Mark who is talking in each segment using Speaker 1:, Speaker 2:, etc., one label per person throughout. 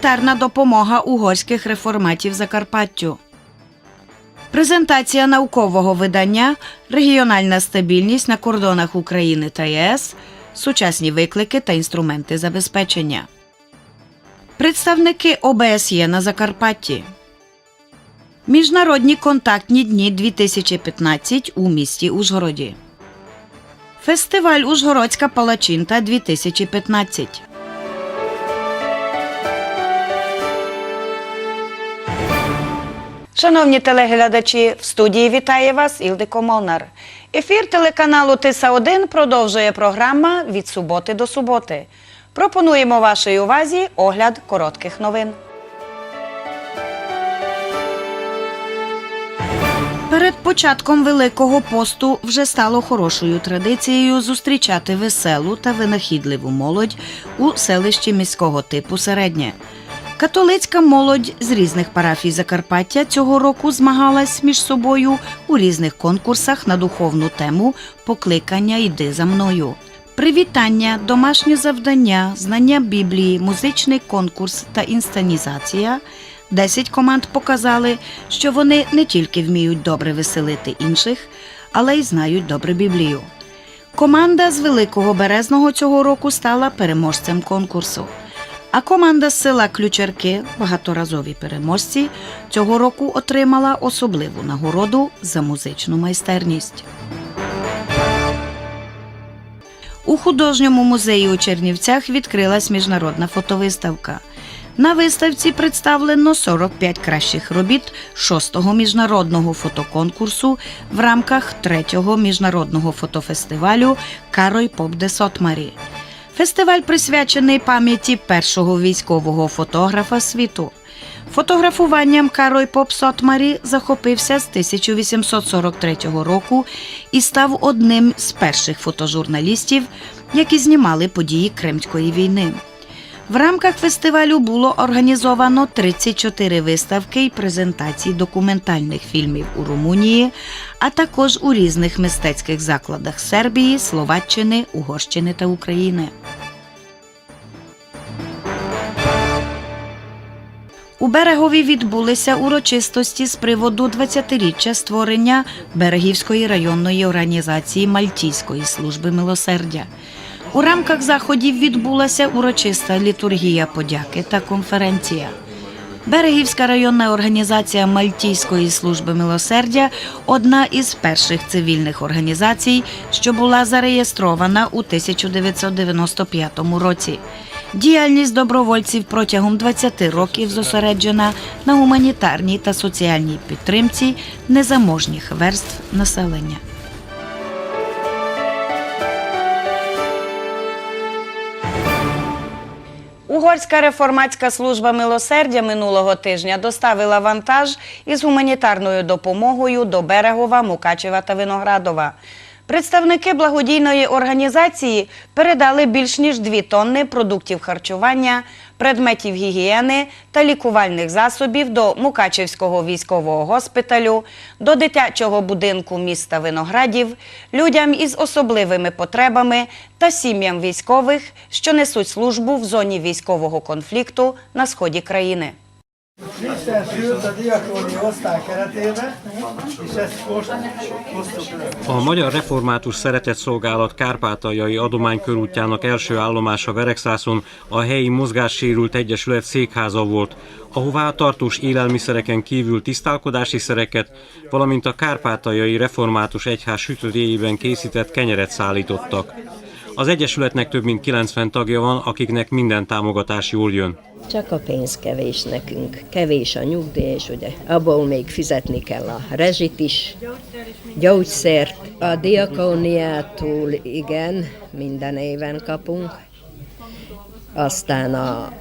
Speaker 1: Гуманітарна допомога угорських реформатів Закарпаттю. Презентація наукового видання Регіональна стабільність на кордонах України та ЄС. Сучасні виклики та інструменти забезпечення. Представники ОБСЄ на Закарпатті. Міжнародні контактні дні 2015 у місті Ужгороді. Фестиваль Ужгородська палачинта 2015. Шановні телеглядачі, в студії вітає вас Ілдико Молнар. Ефір телеканалу Тиса 1 продовжує програма від суботи до суботи. Пропонуємо вашій увазі огляд коротких новин. Перед початком Великого посту вже стало хорошою традицією зустрічати веселу та винахідливу молодь у селищі міського типу Середнє. Католицька молодь з різних парафій Закарпаття цього року змагалась між собою у різних конкурсах на духовну тему Покликання Йди за мною. Привітання, домашнє завдання, знання Біблії, музичний конкурс та інсценізація. Десять команд показали, що вони не тільки вміють добре веселити інших, але й знають добре Біблію. Команда з Великого Березного цього року стала переможцем конкурсу. А команда села Ключерки, багаторазові переможці, цього року отримала особливу нагороду за музичну майстерність. У художньому музеї у Чернівцях відкрилась міжнародна фотовиставка. На виставці представлено 45 кращих робіт шостого міжнародного фотоконкурсу в рамках третього міжнародного фотофестивалю Карой Поп де Сотмарі. Фестиваль присвячений пам'яті першого військового фотографа світу. Фотографуванням Карой Попсотмарі захопився з 1843 року і став одним з перших фотожурналістів, які знімали події Кримської війни. В рамках фестивалю було організовано 34 виставки і презентації документальних фільмів у Румунії, а також у різних мистецьких закладах Сербії, Словаччини, Угорщини та України. У берегові відбулися урочистості з приводу 20-річчя створення Берегівської районної організації Мальтійської служби милосердя. У рамках заходів відбулася урочиста літургія подяки та конференція. Берегівська районна організація Мальтійської служби милосердя одна із перших цивільних організацій, що була зареєстрована у 1995 році. Діяльність добровольців протягом 20 років зосереджена на гуманітарній та соціальній підтримці незаможніх верств населення. Угорська реформатська служба милосердя минулого тижня доставила вантаж із гуманітарною допомогою до Берегова, Мукачева та Виноградова. Представники благодійної організації передали більш ніж 2 тонни продуктів харчування, предметів гігієни та лікувальних засобів до Мукачевського військового госпіталю, до дитячого будинку міста Виноградів, людям із особливими потребами та сім'ям військових, що несуть службу в зоні військового конфлікту на сході країни.
Speaker 2: Isten sült a diakóni osztály keretében, és ezt most hoztuk.
Speaker 3: A Magyar Református Szeretetszolgálat Kárpátaljai adománykörútjának első állomása Veregszászon a helyi mozgássérült egyesület székháza volt, ahová tartós élelmiszereken kívül tisztálkodási szereket, valamint a Kárpátaljai Református Egyház sütödéjében készített kenyeret szállítottak. Az Egyesületnek több mint 90 tagja van, akiknek minden támogatás jól jön.
Speaker 4: Csak a pénz kevés nekünk. Kevés a nyugdíj, és ugye abból még fizetni kell a rezsit is, gyógyszert. A diakóniától igen, minden éven kapunk. Aztán a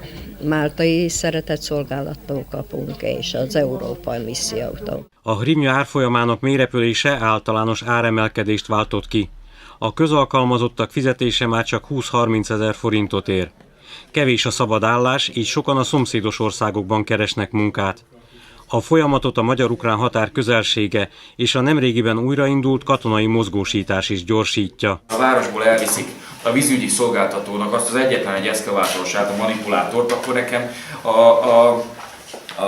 Speaker 4: Máltai Szeretetszolgálattól kapunk, és az Európai Missziótól.
Speaker 3: A hrimja árfolyamának mélyrepülése általános áremelkedést váltott ki. A közalkalmazottak fizetése már csak 20-30 ezer forintot ér. Kevés a szabad állás, így sokan a szomszédos országokban keresnek munkát. A folyamatot a magyar-ukrán határ közelsége és a nemrégiben újraindult katonai mozgósítás is gyorsítja.
Speaker 5: A városból elviszik a vízügyi szolgáltatónak azt az egyetlen egy eszkavátorosát, a manipulátort, akkor nekem a, a, a,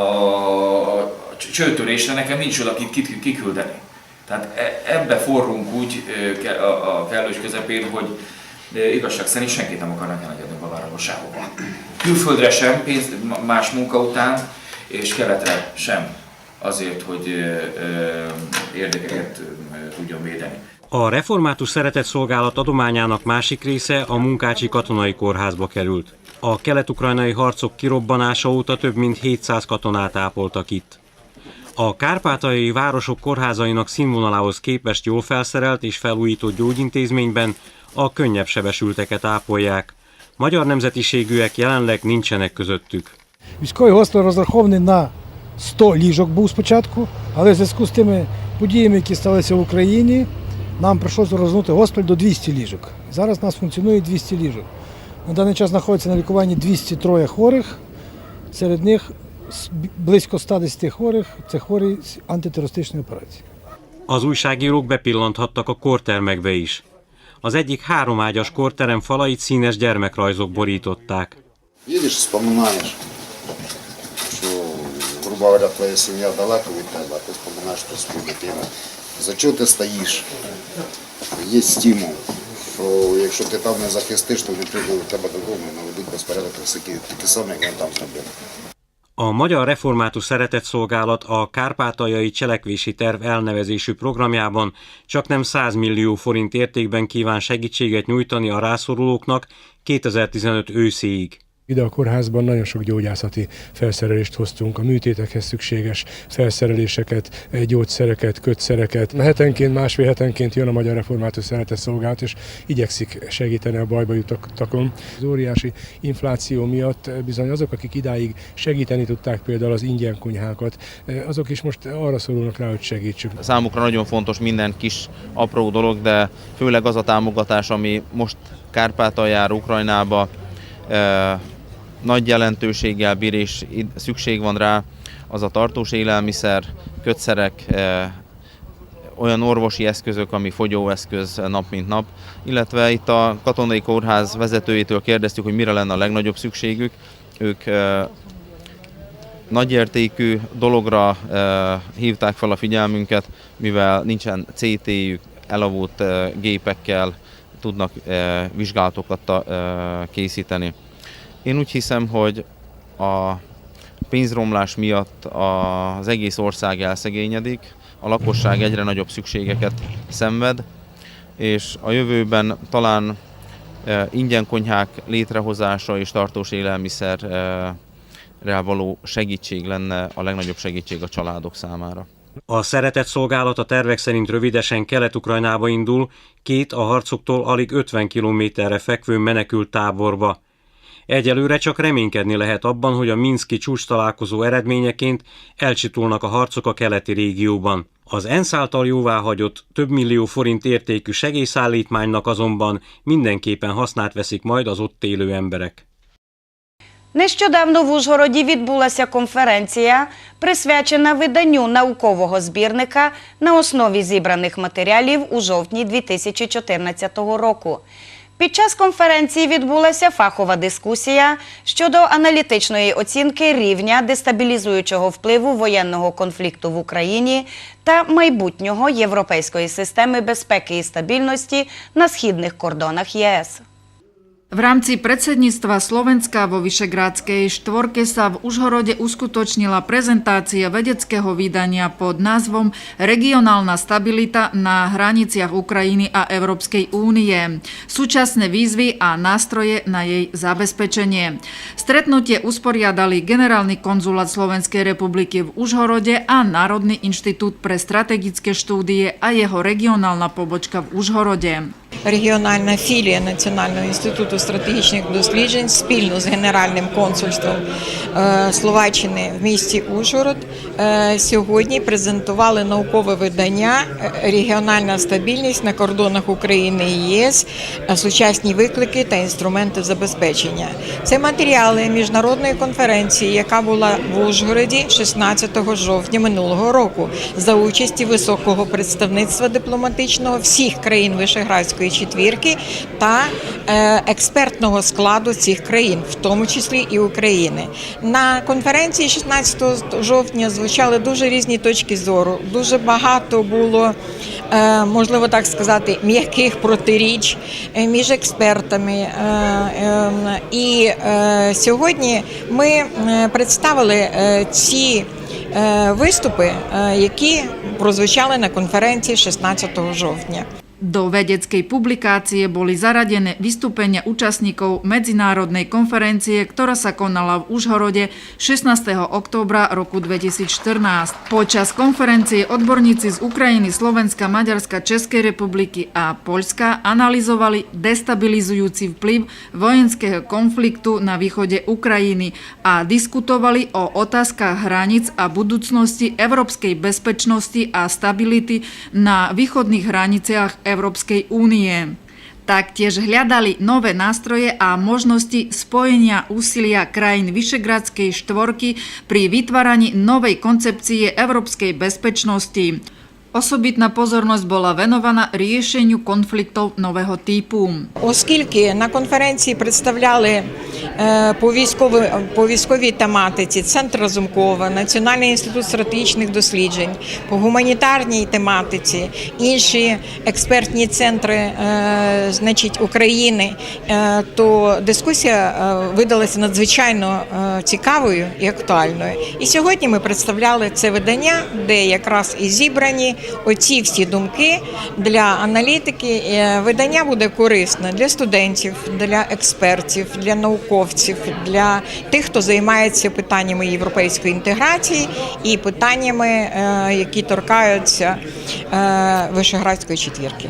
Speaker 5: a csőtörésre nekem nincs oda kit, kit kiküldeni. Tehát e- ebbe forrunk úgy a, kellős közepén, hogy igazság szerint senkit nem akarnak elengedni Bavárába sehova. Külföldre sem, pénz, más munka után, és keletre sem azért, hogy érdekeket tudjon védeni.
Speaker 3: A református szeretett szolgálat adományának másik része a Munkácsi Katonai Kórházba került. A kelet-ukrajnai harcok kirobbanása óta több mint 700 katonát ápoltak itt. A kárpátaljai városok kórházainak színvonalához képest jól felszerelt és felújított gyógyintézményben a könnyebb sebesülteket ápolják. Magyar nemzetiségűek jelenleg nincsenek közöttük.
Speaker 6: Військовий госпіталь розрахований на 100 ліжок був спочатку, але в зв'язку з тими подіями, які сталися в Україні, нам прийшлося розгорнути госпіталь до 200 ліжок. Зараз у нас функціонує 200 ліжок. На даний час знаходиться на лікуванні 203 хворих, серед них с- близько 110 хворих це хворі з антитерористичної операції.
Speaker 3: Az újságírók bepillanthattak a kortermekbe is. Az egyik háromágyas korterem falait színes gyermekrajzok borították.
Speaker 7: Їдеш, споминаєш, що, грубо говоря, твоя сім'я далеко від тебе, а ти споминаєш про свою дитину. За чого ти стоїш? Є стимул, що якщо ти там не захистиш, то вони прийдуть до тебе додому і наведуть безпорядок такий, такий самий, як вони там зробили.
Speaker 3: A Magyar Református Szeretett Szolgálat a Kárpátaljai Cselekvési Terv elnevezésű programjában csak nem 100 millió forint értékben kíván segítséget nyújtani a rászorulóknak 2015 őszéig.
Speaker 8: Ide a kórházban nagyon sok gyógyászati felszerelést hoztunk, a műtétekhez szükséges felszereléseket, eh, gyógyszereket, kötszereket. Hetenként, másfél hetenként jön a Magyar Református Szeretett Szolgálat, és igyekszik segíteni a bajba jutottakon. Az óriási infláció miatt eh, bizony azok, akik idáig segíteni tudták például az ingyen konyhákat, eh, azok is most arra szorulnak rá, hogy segítsük.
Speaker 9: Számukra nagyon fontos minden kis apró dolog, de főleg az a támogatás, ami most Kárpátaljára, Ukrajnába nagy jelentőséggel bír és szükség van rá, az a tartós élelmiszer, kötszerek, olyan orvosi eszközök, ami fogyóeszköz nap mint nap, illetve itt a katonai kórház vezetőjétől kérdeztük, hogy mire lenne a legnagyobb szükségük. Ők nagyértékű dologra hívták fel a figyelmünket, mivel nincsen CT-jük, elavult gépekkel tudnak e, vizsgálatokat e, készíteni. Én úgy hiszem, hogy a pénzromlás miatt az egész ország elszegényedik, a lakosság egyre nagyobb szükségeket szenved, és a jövőben talán e, ingyen konyhák létrehozása és tartós élelmiszer rá való segítség lenne a legnagyobb segítség a családok számára.
Speaker 3: A szeretett szolgálat a tervek szerint rövidesen Kelet-Ukrajnába indul, két a harcoktól alig 50 kilométerre fekvő menekült táborba. Egyelőre csak reménykedni lehet abban, hogy a Minszki csúcs találkozó eredményeként elcsitulnak a harcok a keleti régióban. Az ENSZ által jóváhagyott több millió forint értékű segélyszállítmánynak azonban mindenképpen hasznát veszik majd az ott élő emberek.
Speaker 1: Нещодавно в Ужгороді відбулася конференція, присвячена виданню наукового збірника на основі зібраних матеріалів у жовтні 2014 року. Під час конференції відбулася фахова дискусія щодо аналітичної оцінки рівня дестабілізуючого впливу воєнного конфлікту в Україні та майбутнього європейської системи безпеки і стабільності на східних кордонах ЄС.
Speaker 10: V rámci predsedníctva Slovenska vo Vyšegrádskej štvorke sa v Užhorode uskutočnila prezentácia vedeckého vydania pod názvom Regionálna stabilita na hraniciach Ukrajiny a Európskej únie. Súčasné výzvy a nástroje na jej zabezpečenie. Stretnutie usporiadali Generálny konzulát Slovenskej republiky v Užhorode a Národný inštitút pre strategické štúdie a jeho regionálna pobočka v Užhorode.
Speaker 11: Регіональна філія Національного інституту стратегічних досліджень спільно з Генеральним консульством е, Словаччини в місті Ужгород е, сьогодні презентували наукове видання Регіональна стабільність на кордонах України і ЄС, сучасні виклики та інструменти забезпечення. Це матеріали міжнародної конференції, яка була в Ужгороді 16 жовтня минулого року за участі високого представництва дипломатичного всіх країн Вишеградської Вишеградської четвірки та е, експертного складу цих країн, в тому числі і України. На конференції 16 жовтня звучали дуже різні точки зору. Дуже багато було, е, можливо так сказати, м'яких протиріч е, між експертами. Е, е, І сьогодні ми представили ці виступи, які прозвучали на конференції 16 жовтня.
Speaker 10: Do vedeckej publikácie boli zaradené vystúpenia účastníkov medzinárodnej konferencie, ktorá sa konala v Užhorode 16. októbra roku 2014. Počas konferencie odborníci z Ukrajiny, Slovenska, Maďarska, Českej republiky a Poľska analyzovali destabilizujúci vplyv vojenského konfliktu na východe Ukrajiny a diskutovali o otázkach hraníc a budúcnosti európskej bezpečnosti a stability na východných hraniciach Európskej únie. Taktiež hľadali nové nástroje a možnosti spojenia úsilia krajín Vyšegradskej štvorky pri vytváraní novej koncepcie európskej bezpečnosti. Osobitná pozornosť bola venovaná riešeniu konfliktov нового typu.
Speaker 11: Оскільки на конференції представляли е, по військовій, по військовій тематиці. Центр Разумкова, Національний інститут стратегічних досліджень, по гуманітарній тематиці, інші експертні центри е, значить, України, е, то дискусія е, видалася надзвичайно е, цікавою і актуальною. І сьогодні ми представляли це видання, де якраз і зібрані оці всі думки для аналітики. Е, Видання буде корисне для студентів, для експертів, для науковців, для тих, хто займається питаннями європейської інтеграції і питаннями, е, які торкаються е, Вишеградської четвірки.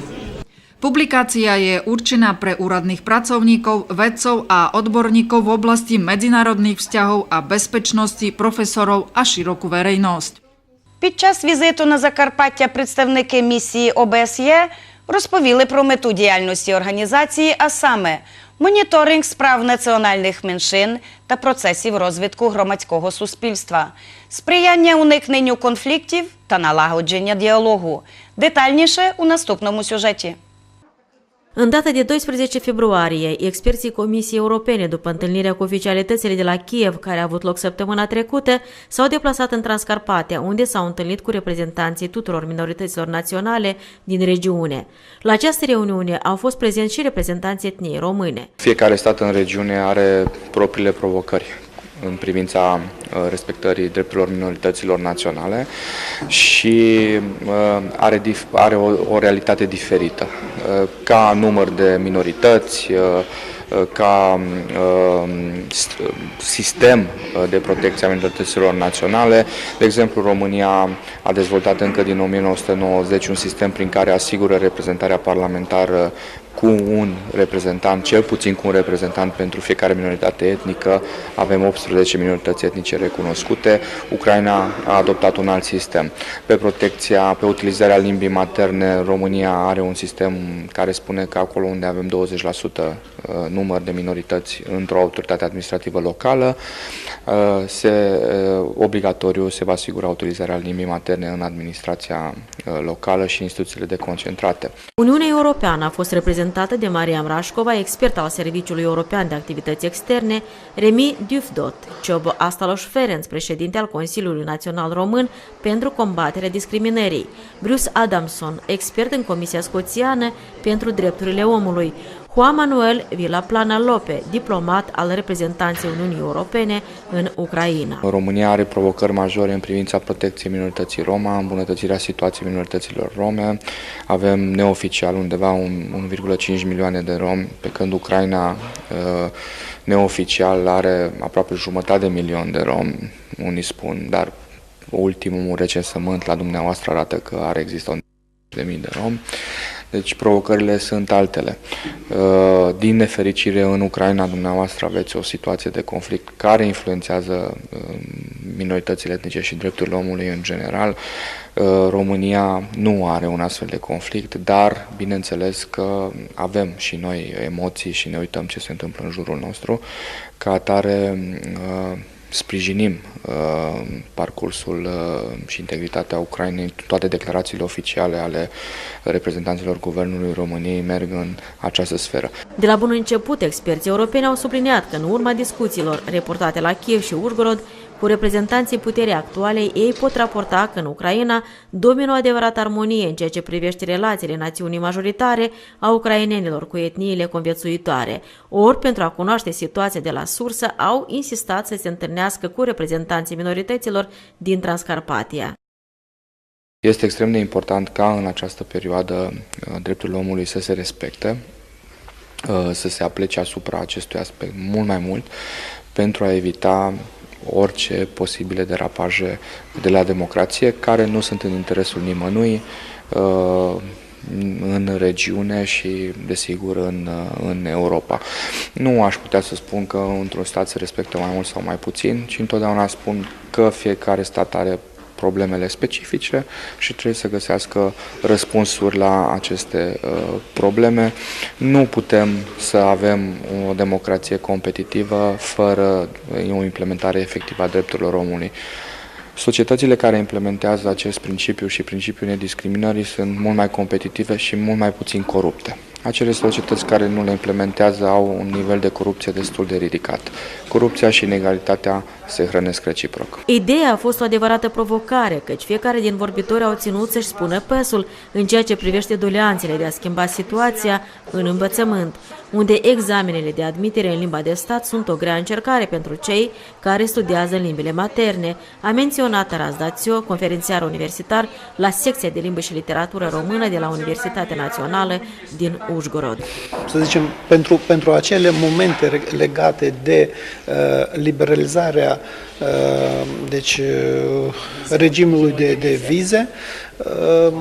Speaker 10: Publikácia je určená pre úradných pracovníkov, vedcov a odborníkov v oblasti medzinárodných vzťahov a bezpečnosti, profesorov a širokú verejnosť.
Speaker 1: Під час візиту на Закарпаття представники місії ОБСЄ розповіли про мету діяльності організації, а саме моніторинг справ національних меншин та процесів розвитку громадського суспільства, сприяння уникненню конфліктів та налагодження діалогу. Детальніше у наступному сюжеті.
Speaker 12: În data de 12 februarie, experții Comisiei Europene, după întâlnirea cu oficialitățile de la Kiev, care a avut loc săptămâna trecută, s-au deplasat în Transcarpatia, unde s-au întâlnit cu reprezentanții tuturor minorităților naționale din regiune. La această reuniune au fost prezenți și reprezentanții etniei române.
Speaker 13: Fiecare stat în regiune are propriile provocări în privința uh, respectării drepturilor minorităților naționale și uh, are, dif- are o, o realitate diferită. Uh, Ca număr de minorități, uh, uh, ca uh, st- sistem uh, de protecție a minorităților naționale. De exemplu, România a dezvoltat încă din 1990 un sistem prin care asigură reprezentarea parlamentară cu un reprezentant, cel puțin cu un reprezentant pentru fiecare minoritate etnică. Avem 18 minorități etnice recunoscute. Ucraina a adoptat un alt sistem. Pe protecția, pe utilizarea limbii materne, România are un sistem care spune că acolo unde avem 20% număr de minorități într-o autoritate administrativă locală, uh, se, uh, obligatoriu se va asigura utilizarea limbii materne în administrația uh, locală și instituțiile deconcentrate.
Speaker 12: Uniunea Europeană a fost reprezentată de Maria Mrașcova, expert al Serviciului European de Activități Externe, Remi Dufdot, Ciobo Astalos Ferenc, președinte al Consiliului Național Român pentru combaterea discriminării, Bruce Adamson, expert în Comisia Scoțiană pentru Drepturile Omului, Juan Manuel Villaplana Lope, diplomat al reprezentanței Uniunii Europene în Ucraina.
Speaker 13: România are provocări majore în privința protecției minorității Roma, îmbunătățirea situației minorităților rome. Avem neoficial undeva un- 1,5 milioane de romi, pe când Ucraina uh, neoficial are aproape jumătate de milion de romi, unii spun, dar ultimul recensământ la dumneavoastră arată că ar exista un de mii de romi. Deci provocările sunt altele. Uh, Din nefericire, în Ucraina, dumneavoastră aveți o situație de conflict care influențează uh, minoritățile etnice și drepturile omului în general. Uh, România nu are un astfel de conflict, dar bineînțeles că avem și noi emoții și ne uităm ce se întâmplă în jurul nostru. Ca atare, uh, sprijinim uh, parcursul uh, și integritatea Ucrainei. Toate declarațiile oficiale ale reprezentanților Guvernului României merg în această sferă.
Speaker 12: De la bun început, experții europeni au subliniat că în urma discuțiilor reportate la Kiev și Užgorod cu reprezentanții puterii actuale, ei pot raporta că în Ucraina domină o adevărată armonie în ceea ce privește relațiile națiunii majoritare a ucrainenilor cu etniile conviețuitoare. Ori, pentru a cunoaște situația de la sursă, au insistat să se întâlnească cu reprezentanții minorităților din Transcarpatia.
Speaker 13: Este extrem de important ca în această perioadă uh, drepturile omului să se respecte, uh, să se aplece asupra acestui aspect mult mai mult pentru a evita orice posibile derapaje de la democrație care nu sunt în interesul nimănui uh, în regiune și, desigur, în, în Europa. Nu aș putea să spun că într-un stat se respectă mai mult sau mai puțin, ci întotdeauna spun că fiecare stat are problemele specifice și trebuie să găsească răspunsuri la aceste uh, probleme. Nu putem să avem o democrație competitivă fără o implementare efectivă a drepturilor omului. Societățile care implementează acest principiu și principiul nediscriminării sunt mult mai competitive și mult mai puțin corupte. Acele societăți care nu le implementează au un nivel de corupție destul de ridicat. Corupția și inegalitatea se hrănesc reciproc.
Speaker 12: Ideea a fost o adevărată provocare, căci fiecare din vorbitori au ținut să-și spună păsul în ceea ce privește doleanțele de a schimba situația în învățământ, unde examenele de admitere în limba de stat sunt o grea încercare pentru cei care studiază în limbile materne, a menționat Razdațio, conferențiar universitar la secția de limbă și literatură română de la Universitatea Națională din Užgorod.
Speaker 2: Să zicem, pentru, pentru acele momente legate de uh, liberalizarea uh, deci, uh, regimului de, de vize, uh,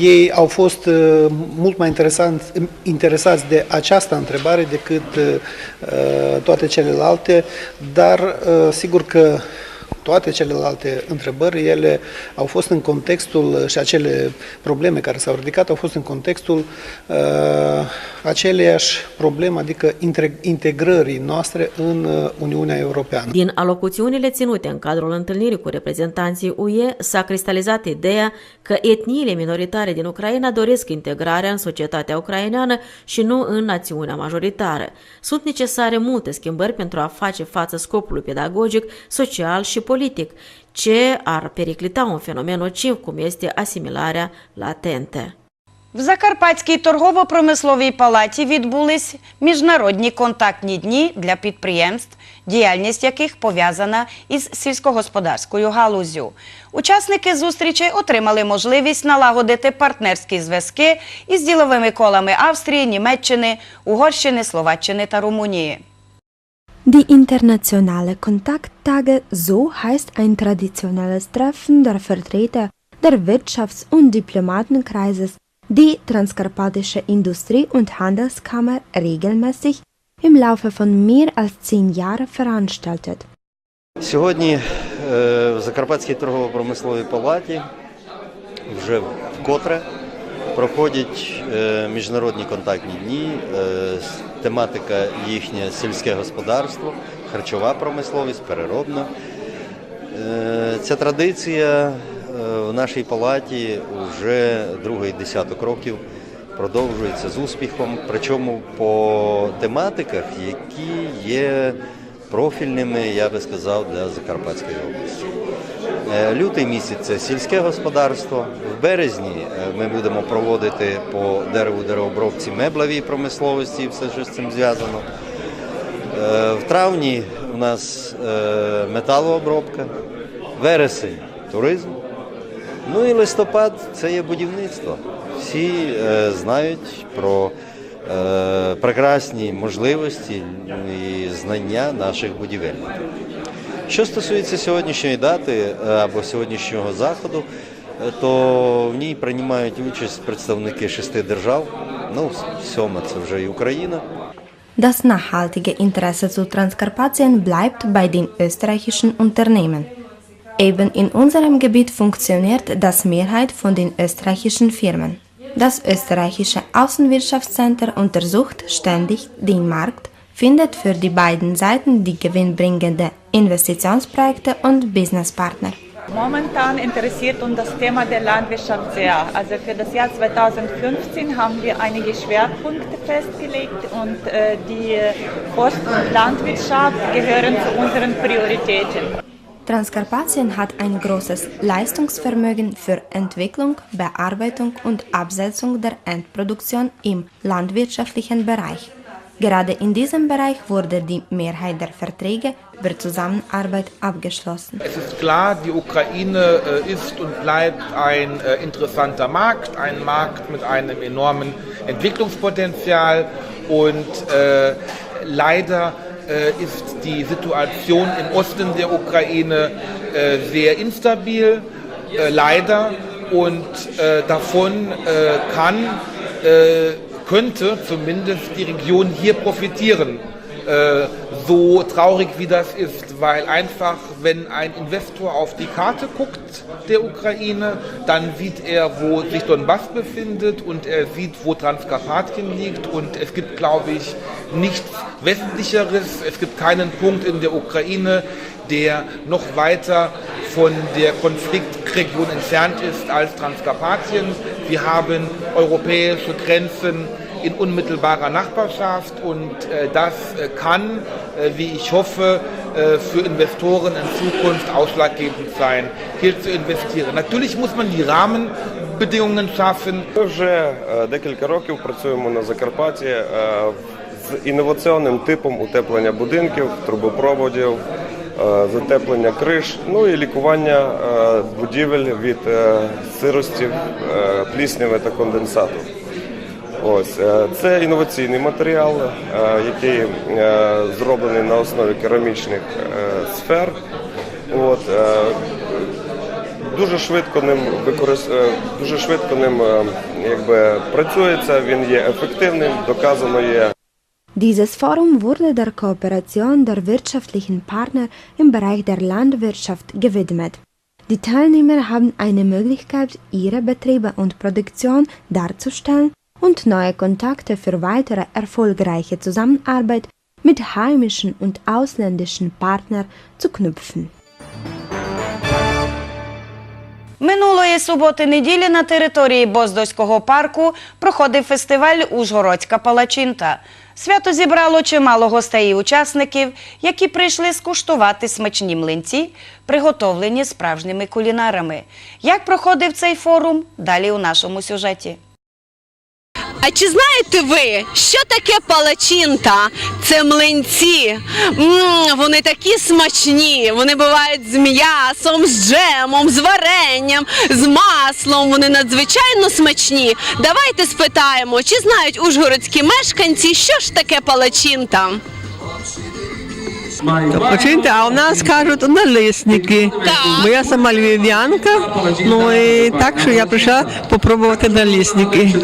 Speaker 2: ei au fost uh, mult mai interesanți, interesați de această întrebare decât uh, toate celelalte, dar uh, sigur că toate celelalte întrebări, ele au fost în contextul și acele probleme care s-au ridicat au fost în contextul uh, aceleiași probleme, adică integrării noastre în uh, Uniunea Europeană.
Speaker 12: Din alocuțiunile ținute în cadrul întâlnirii cu reprezentanții UE s-a cristalizat ideea că etniile minoritare din Ucraina doresc integrarea în societatea ucraineană și nu în națiunea majoritară. Sunt necesare multe schimbări pentru a face față scopului pedagogic, social și politic, ce ar periclita un fenomen nociv cum este asimilarea latentă.
Speaker 1: В Закарпатській торгово-промисловій палаті відбулись міжнародні контактні дні для підприємств, діяльність яких пов'язана із сільськогосподарською галуззю. Учасники зустрічей отримали можливість налагодити партнерські зв'язки із діловими колами Австрії, Німеччини, Угорщини, Словаччини та Румунії.
Speaker 14: Die internationale Kontakttage, so heißt ein traditionelles Treffen der Vertreter der Wirtschafts- und Diplomatenkreises, die Transkarpatische Industrie- und Handelskammer regelmäßig im Laufe von mehr als zehn Jahren veranstaltet.
Speaker 15: Сьогодні е, в Закарпатській торгово-промисловій палаті вже вкотре проходять е, міжнародні контактні дні, е, с- тематика їхнє сільське господарство, харчова промисловість, переробна. Е, Ця традиція е, в нашій палаті вже другий десяток років продовжується з успіхом, причому по тематиках, які є профільними, я би сказав, для Закарпатської області. Е, Лютий місяць це сільське господарство. В березні ми будемо проводити по дереву деревообробці меблевій промисловості і все, що з цим зв'язано. Е, В травні у нас е, металообробка, вересень туризм. Ну і листопад це є будівництво. Всі е, знають про прекрасні можливості і знання наших будівельників. Що стосується сьогоднішньої дати або сьогоднішнього заходу, то в ній приймають участь представники шести держав. Ну, сьома це вже і Україна.
Speaker 14: Das nachhaltige Interesse zu Transkarpatien bleibt bei den österreichischen Unternehmen. Eben in unserem Gebiet funktioniert das Mehrheit von den österreichischen Firmen. Das österreichische Außenwirtschaftscenter untersucht ständig den Markt findet für die beiden Seiten die gewinnbringende Investitionsprojekte und Businesspartner.
Speaker 16: Momentan interessiert uns das Thema der Landwirtschaft sehr. Also für das Jahr 2015 haben wir einige Schwerpunkte festgelegt und äh, die Forst- und Landwirtschaft gehören zu unseren Prioritäten.
Speaker 14: Transkarpatien hat ein großes Leistungsvermögen für Entwicklung, Bearbeitung und Absetzung der Endproduktion im landwirtschaftlichen Bereich. Gerade in diesem Bereich wurde die Mehrheit der Verträge über Zusammenarbeit abgeschlossen.
Speaker 17: Es ist klar, die Ukraine äh, ist und bleibt ein äh, interessanter Markt, ein Markt mit einem enormen Entwicklungspotenzial und äh, leider äh, ist die Situation im Osten der Ukraine äh, sehr instabil, äh, leider und davon kann, könnte zumindest die Region hier profitieren. Äh, so traurig wie das ist, weil einfach, wenn ein Investor auf die Karte guckt der Ukraine, dann sieht er, wo sich Donbass befindet und er sieht, wo Transkarpatien liegt und es gibt, glaube ich, nichts Westlicheres, es gibt keinen Punkt in der Ukraine, der noch weiter von der Konfliktregion entfernt ist als Transkarpatien. Wir haben europäische Grenzen in unmittelbarer Nachbarschaft und äh, das äh, kann, äh, wie ich hoffe, äh, für Investoren in Zukunft ausschlaggebend sein, hier zu investieren. Natürlich muss man die Rahmenbedingungen schaffen.
Speaker 18: Ми вже е, декілька років працюємо на Закарпатті е, з інноваційним типом утеплення будинків, трубопроводів, е, затеплення криш, ну і лікування е, будівель від е, сиростів, е, плісняви та конденсату. Ось е, це інноваційний матеріал, е, який е, зроблений на основі керамічних е, сфер. От, е, дуже швидко ним використ... е, дуже швидко ним е, якби працюється. Він є ефективним, доказано є.
Speaker 14: Dieses Forum wurde der Kooperation der wirtschaftlichen Partner im Bereich der Landwirtschaft gewidmet. Die Teilnehmer haben eine Möglichkeit, ihre Betriebe und Produktion darzustellen und neue Kontakte für weitere erfolgreiche Zusammenarbeit mit heimischen und ausländischen Partnern zu knüpfen.
Speaker 1: Минулої суботи-неділі на території Боздоського парку проходив фестиваль Ужгородська палачинта. Свято зібрало чимало гостей і учасників, які прийшли скуштувати смачні млинці, приготовлені справжніми кулінарами. Як проходив цей форум? Далі у нашому сюжеті.
Speaker 19: А чи знаєте ви, що таке палачинта? Це млинці. м вони такі смачні. Вони бувають з м'ясом, з джемом, з варенням, з маслом. Вони надзвичайно смачні. Давайте спитаємо, чи знають ужгородські мешканці, що ж таке палачинта?
Speaker 20: Починте, а у нас кажуть налисники. Бо я сама львів'янка, ну і так, що я прийшла попробувати налисники.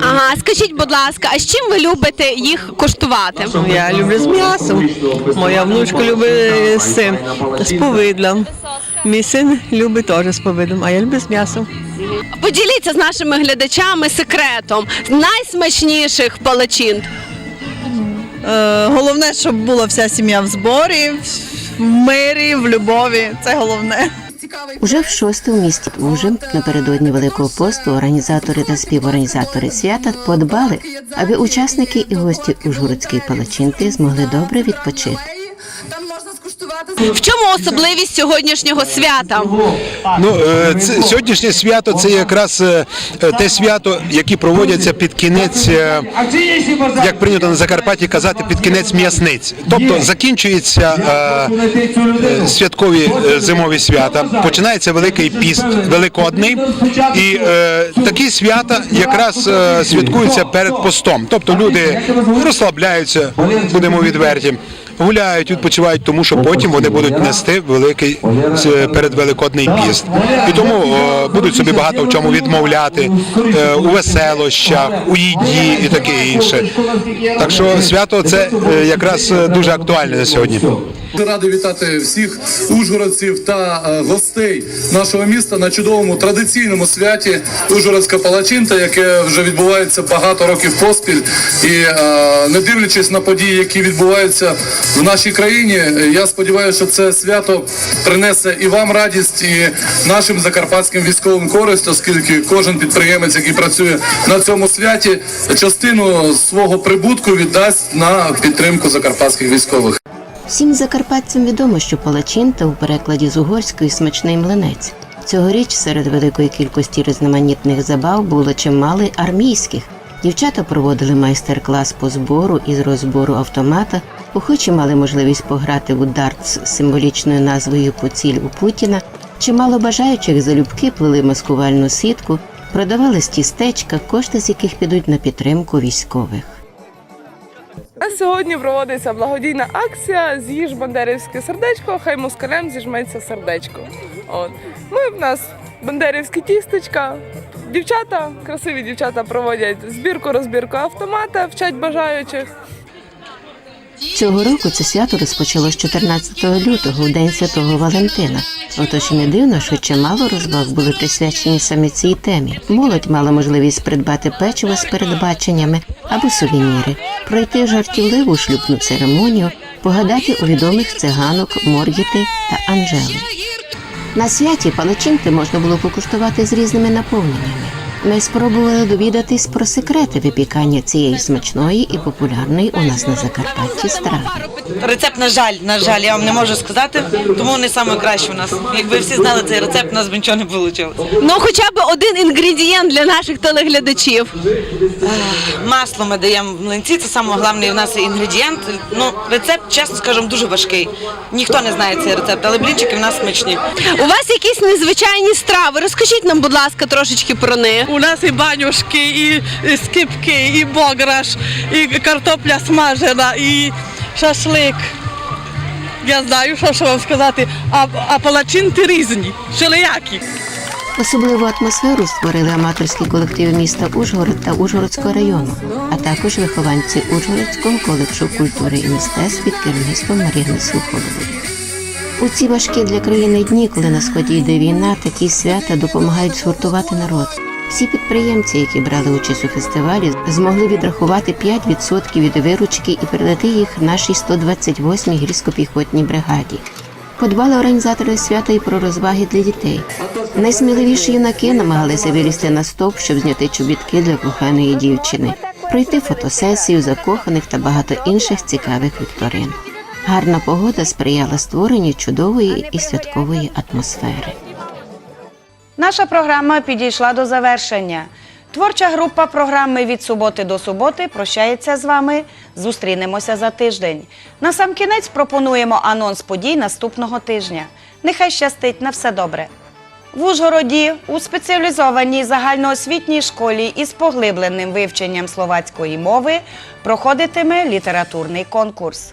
Speaker 19: Ага, скажіть, будь ласка, а з чим ви любите їх коштувати?
Speaker 20: Я люблю з м'ясом. Моя внучка любить з цим, з повидлом. Мій син любить теж з повидлом, а я люблю з м'ясом.
Speaker 19: Поділіться з нашими глядачами секретом найсмачніших палачинт.
Speaker 21: Е, Головне, щоб була вся сім'я в зборі, в мирі, в любові. Це головне.
Speaker 22: Уже в шосте у місті Ужин напередодні Великого посту організатори та співорганізатори свята подбали, аби учасники і гості Ужгородської палачинки змогли добре відпочити.
Speaker 19: В чому особливість сьогоднішнього свята?
Speaker 23: Ну, е, це, сьогоднішнє свято це якраз е, е, те свято, яке проводяться під кінець, як прийнято на Закарпатті казати, під кінець м'ясниць. Тобто закінчуються е, святкові зимові свята, починається Великий піст, Великодний, і е, такі свята якраз е, святкуються перед постом. Тобто люди розслабляються, будемо відверті. Гуляють, відпочивають, тому що потім вони будуть нести великий е, передвеликодний піст. І тому е, будуть собі багато в чому відмовляти е, у веселощах, у їді і таке інше. Так що свято це якраз дуже актуальне на сьогодні.
Speaker 24: Радий вітати всіх ужгородців та е, гостей нашого міста на чудовому традиційному святі Ужгородська палачинта, яке вже відбувається багато років поспіль. І е, не дивлячись на події, які відбуваються в нашій країні, я сподіваюся, що це свято принесе і вам радість, і нашим закарпатським військовим користь, оскільки кожен підприємець, який працює на цьому святі, частину свого прибутку віддасть на підтримку закарпатських військових.
Speaker 22: Всім закарпатцям відомо, що палачинта у перекладі з угорської смачний млинець. Цьогоріч серед великої кількості різноманітних забав було чимало армійських. Дівчата проводили майстер-клас по збору і з розбору автомата. Охочі мали можливість пограти у дартс з символічною назвою Поціль у Путіна. Чимало бажаючих залюбки плели маскувальну сітку, продавали тістечка, кошти з яких підуть на підтримку військових.
Speaker 25: А сьогодні проводиться благодійна акція З'їж бандерівське сердечко, хай москалям зіжметься сердечко. От. Ми в нас бандерівські тістечка. Дівчата, красиві дівчата проводять збірку, розбірку автомата, вчать бажаючих.
Speaker 22: Цього року це свято розпочалось 14 лютого, в день святого Валентина. Отож не дивно, що чимало розваг були присвячені саме цій темі. Молодь мала можливість придбати печиво з передбаченнями або сувеніри, пройти жартівливу шлюбну церемонію, погадати у відомих циганок Моргіти та Анжели. На святі палачинки можна було покуштувати з різними наповненнями. Ми спробували довідатись про секрети випікання цієї смачної і популярної у нас на Закарпатті страви.
Speaker 26: Рецепт, на жаль, на жаль, я вам не можу сказати, тому саме кращі у нас. Якби всі знали цей рецепт, у нас б нічого не вийшло.
Speaker 19: Ну, хоча б один інгредієнт для наших телеглядачів.
Speaker 26: Масло ми даємо в млинці, це саме головний у нас інгредієнт. Ну, рецепт, чесно скажемо, дуже важкий. Ніхто не знає цей рецепт, але блінчики в нас смачні.
Speaker 19: У вас якісь незвичайні страви. Розкажіть нам, будь ласка, трошечки про них.
Speaker 20: У нас і банюшки, і, скипки, і бограш, і картопля смажена, і шашлик. Я знаю, що, що вам сказати, а, а палачинки різні, шелеякі.
Speaker 22: Особливу атмосферу створили аматорські колективи міста Ужгород та Ужгородського району, а також вихованці Ужгородського коледжу культури і мистецтв під керівництвом Мар'яни Сухолової. У ці важкі для країни дні, коли на сході йде війна, такі свята допомагають згуртувати народ. Всі підприємці, які брали участь у фестивалі, змогли відрахувати 5% від виручки і передати їх нашій 128-й гірсько-піхотній бригаді. Подбали організатори свята і про розваги для дітей. Найсміливіші юнаки намагалися вилізти на стовп, щоб зняти чобітки для коханої дівчини, пройти фотосесію закоханих та багато інших цікавих вікторин. Гарна погода сприяла створенню чудової і святкової атмосфери.
Speaker 1: Наша програма підійшла до завершення. Творча група програми від суботи до суботи прощається з вами. Зустрінемося за тиждень. На сам кінець пропонуємо анонс подій наступного тижня. Нехай щастить на все добре. В Ужгороді у спеціалізованій загальноосвітній школі із поглибленим вивченням словацької мови проходитиме літературний конкурс.